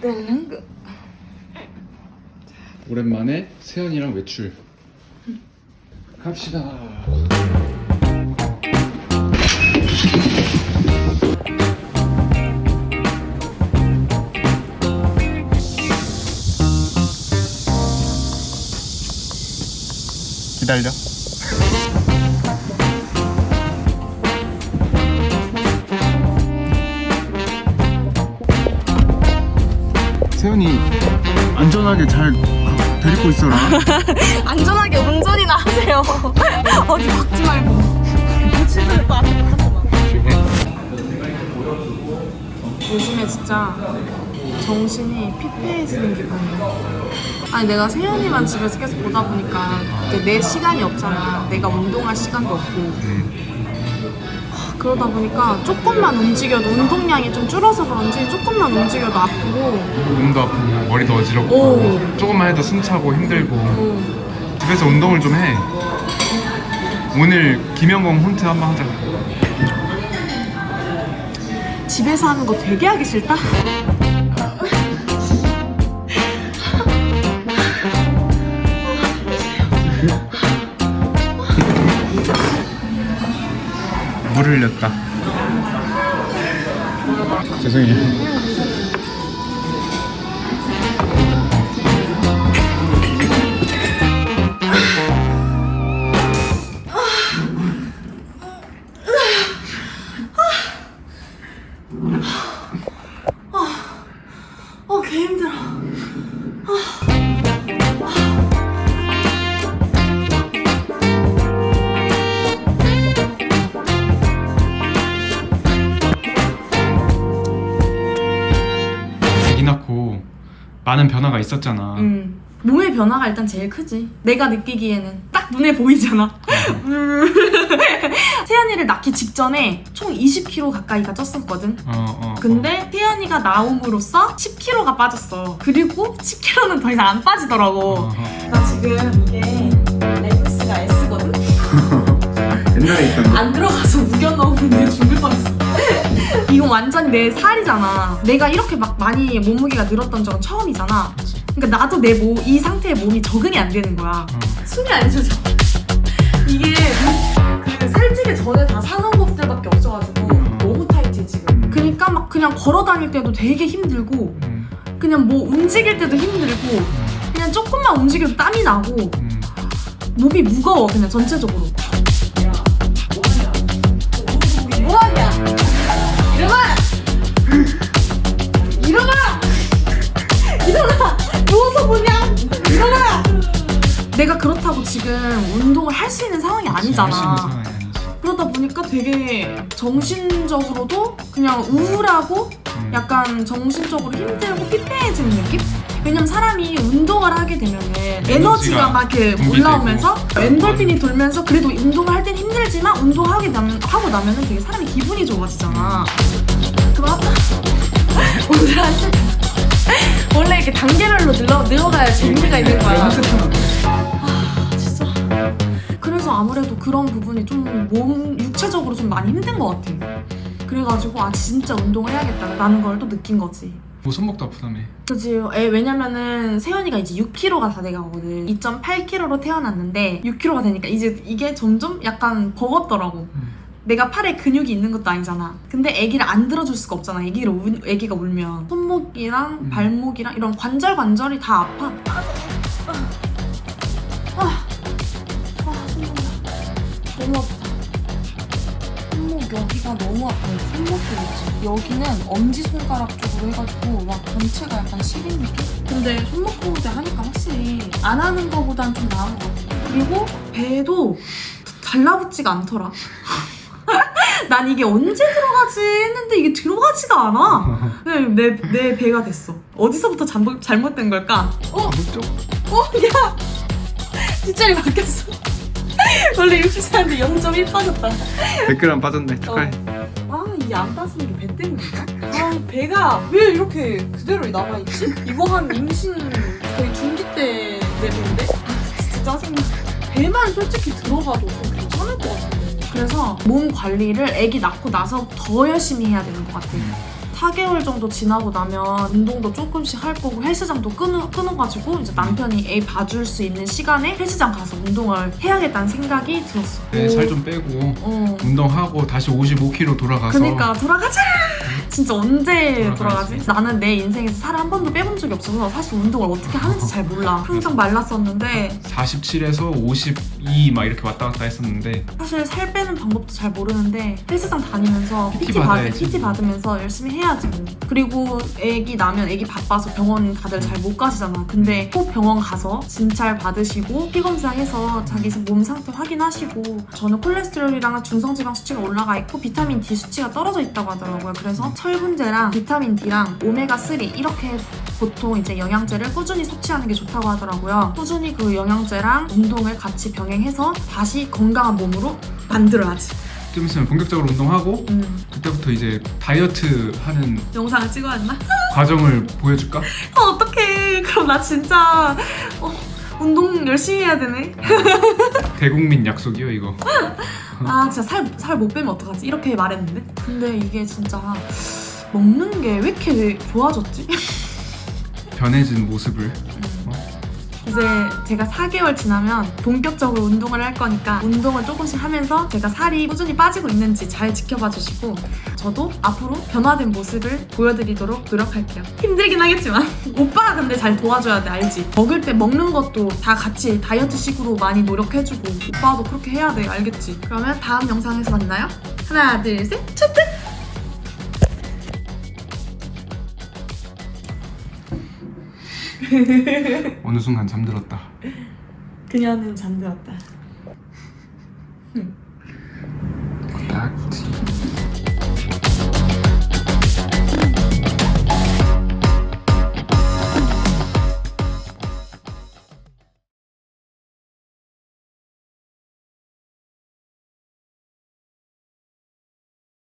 델랑그 오랜만에 세연이랑 외출. 갑시다. 기다려 안전하게 잘 데리고 있어라. 안전하게 운전이나 하세요. 어디 박지 말고. 치를 봐. 요즘에 진짜 정신이 피폐해지는 기분이야 아니 내가 세연이만 집에서 계속 보다 보니까 이제 내 시간이 없잖아. 내가 운동할 시간도 없고 그러다 보니까 조금만 움직여도 운동량이 좀 줄어서 그런지 조금만 움직여도 아프고. 몸도 아프고 머리도 어지럽고 오. 조금만 해도 숨차고 힘들고. 어, 집에서 운동을 좀 해. 오늘 김영공 홈트 한번 하자. 집에서 하는 거 되게 하기 싫다 물 흘렸다. 죄송해요 낳고 많은 변화가 있었잖아 음. 몸의 변화가 일단 제일 크지. 내가 느끼기에는 딱 눈에 보이잖아. 태연이를 낳기 직전에 총 20kg 가까이가 쪘었거든. 어, 어, 근데 태연이가 나옴으로써 10kg가 빠졌어. 그리고 10kg는 더 이상 안 빠지더라고. 어, 어. 나 지금 이게 레깅스가 S거든? 옛날에 있던 안 들어가서 우겨 넣었는데 죽을 뻔했어. 이거 완전히 내 살이잖아. 내가 이렇게 막 많이 몸무게가 늘었던 적은 처음이잖아. 그러니까 나도 내 몸, 이 상태의 몸이 적응이 안 되는 거야. 어. 숨이 안 쉬어져. 이게 그 살찌기 전에 다 사는 법들밖에 없어가지고 음. 너무 타이트해 지금. 그러니까 막 그냥 걸어 다닐 때도 되게 힘들고 음, 그냥 뭐 움직일 때도 힘들고 그냥 조금만 움직여도 땀이 나고 음. 몸이 무거워 그냥 전체적으로. 지금 운동을 할 수 있는 상황이 아니잖아. 그러다 보니까 되게 정신적으로도 그냥 우울하고 음. 약간 정신적으로 힘들고 피폐해지는 느낌? 왜냐면 사람이 운동을 하게 되면은 에너지가 막 이렇게. 올라오면서 엔돌핀이 돌면서 그래도 운동을 할 땐 힘들지만 운동하게 나면, 하고 나면은 되게 사람이 기분이 좋아지잖아. 그럼 오늘 한 원래 이렇게 단계별로 늘어, 늘어가야 재미가 있는 거야. 아 아무래도 그런 부분이 좀 몸 육체적으로 좀 많이 힘든 것 같아. 그래가지고 아 진짜 운동을 해야겠다라는 걸 또 느낀 거지. 뭐 손목도 아프다며 그지. 애, 왜냐면은 세연이가 이제 6kg가 다 돼가거든. 2.8kg로 태어났는데 6kg가 되니까 이제 이게 점점 약간 버겁더라고. 음. 내가 팔에 근육이 있는 것도 아니잖아. 근데 아기를 안 들어줄 수가 없잖아. 아기를 우, 아기가 울면 손목이랑 음. 발목이랑 이런 관절 관절이 다 아파. 여기가 너무 아파요. 손목도 있지. 여기는 엄지 손가락 쪽으로 해가지고 막 전체가 약간 시린 느낌? 근데 손목 보호대 하니까 확실히 안 하는 거보단 좀 나은 것 같아. 그리고 배도 달라붙지가 않더라. 난 이게 언제 들어가지 했는데 이게 들어가지가 않아. 그냥 내, 내 배가 됐어. 어디서부터 잘못, 잘못된 걸까? 어? 쪽 어? 야! 뒷자리 바뀌었어. 원래 64인데 0.1 빠졌다. 100g 빠졌네 축하해 아, 이게 안 빠지는 게 배 때문인가? 아, 배가 왜 이렇게 그대로 남아있지? 이거 한 임신 거의 중기 때 내배인데? 아, 진짜 짜증나. 배만 솔직히 들어가도 좀 괜찮을 것 같은데. 그래서 몸 관리를 아기 낳고 나서 더 열심히 해야 되는 것 같아. 4개월 정도 지나고 나면 운동도 조금씩 할 거고 헬스장도 끊어, 끊어가지고 이제 남편이 애 봐줄 수 있는 시간에 헬스장 가서 운동을 해야겠다는 생각이 들었어. 네, 살 좀 빼고 어. 운동하고 다시 55kg 돌아가서 그니까 돌아가자! 진짜 언제 돌아가야지. 돌아가지? 나는 내 인생에서 살을 한 번도 빼본 적이 없어서 사실 운동을 어떻게 하는지 잘 몰라. 항상 말랐었는데 47에서 52막 이렇게 왔다 갔다 했었는데 사실 살 빼는 방법도 잘 모르는데 헬스장 다니면서 PT PT, 받, 받아야지. PT 받으면서 열심히 해야지 뭐. 그리고 애기 나면 애기 바빠서 병원 다들 잘 못 가시잖아. 근데 꼭 병원 가서 진찰 받으시고 피 검사 해서 자기 몸 상태 확인하시고 저는 콜레스테롤이랑 중성지방 수치가 올라가 있고 비타민 D 수치가 떨어져 있다고 하더라고요. 그래서 철분제랑 비타민 D랑 오메가 3 이렇게 보통 이제 영양제를 꾸준히 섭취하는 게 좋다고 하더라고요. 꾸준히 그 영양제랑 운동을 같이 병 행해서 다시 건강한 몸으로 만들어야지. 좀 있으면 본격적으로 운동하고 음. 그때부터 이제 다이어트 하는 영상을 찍어야 했나? 과정을 보여줄까? 아, 어떡해. 그럼 나 진짜 어, 운동 열심히 해야 되네. 대국민 약속이요 이거 아, 진짜 살, 살 못 빼면 어떡하지? 이렇게 말했는데? 근데 이게 진짜 먹는 게 왜 이렇게 좋아졌지? 변해진 모습을 이제 제가 4개월 지나면 본격적으로 운동을 할 거니까 운동을 조금씩 하면서 제가 살이 꾸준히 빠지고 있는지 잘 지켜봐 주시고 저도 앞으로 변화된 모습을 보여드리도록 노력할게요. 힘들긴 하겠지만 오빠가 근데 잘 도와줘야 돼 알지? 먹을 때 먹는 것도 다 같이 다이어트식으로 많이 노력해주고 오빠도 그렇게 해야 돼 알겠지? 그러면 다음 영상에서 만나요. 하나 둘 셋 초트! 어느 순간 잠들었다 그녀는 잠들었다. 딱지